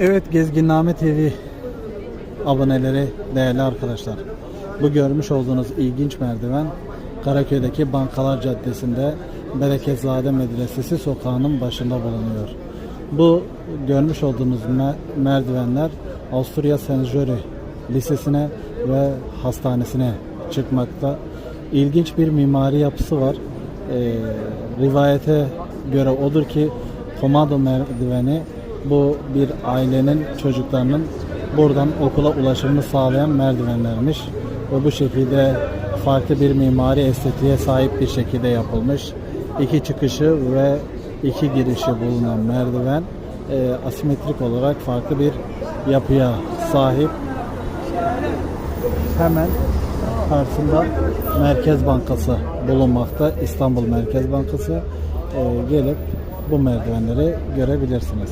Evet Gezginname TV aboneleri değerli arkadaşlar. Bu görmüş olduğunuz ilginç merdiven Karaköy'deki Bankalar Caddesi'nde Bereketzade Medresesi sokağının başında bulunuyor. Bu görmüş olduğunuz me- merdivenler Avusturya Senjori Lisesi'ne ve hastanesine çıkmakta. İlginç bir mimari yapısı var. Ee, rivayete göre odur ki komando merdiveni bu bir ailenin çocuklarının buradan okula ulaşımını sağlayan merdivenlermiş ve bu şekilde farklı bir mimari estetiğe sahip bir şekilde yapılmış. İki çıkışı ve iki girişi bulunan merdiven e, asimetrik olarak farklı bir yapıya sahip. Hemen karşısında Merkez Bankası bulunmakta. İstanbul Merkez Bankası. E, gelip bu merdivenleri görebilirsiniz.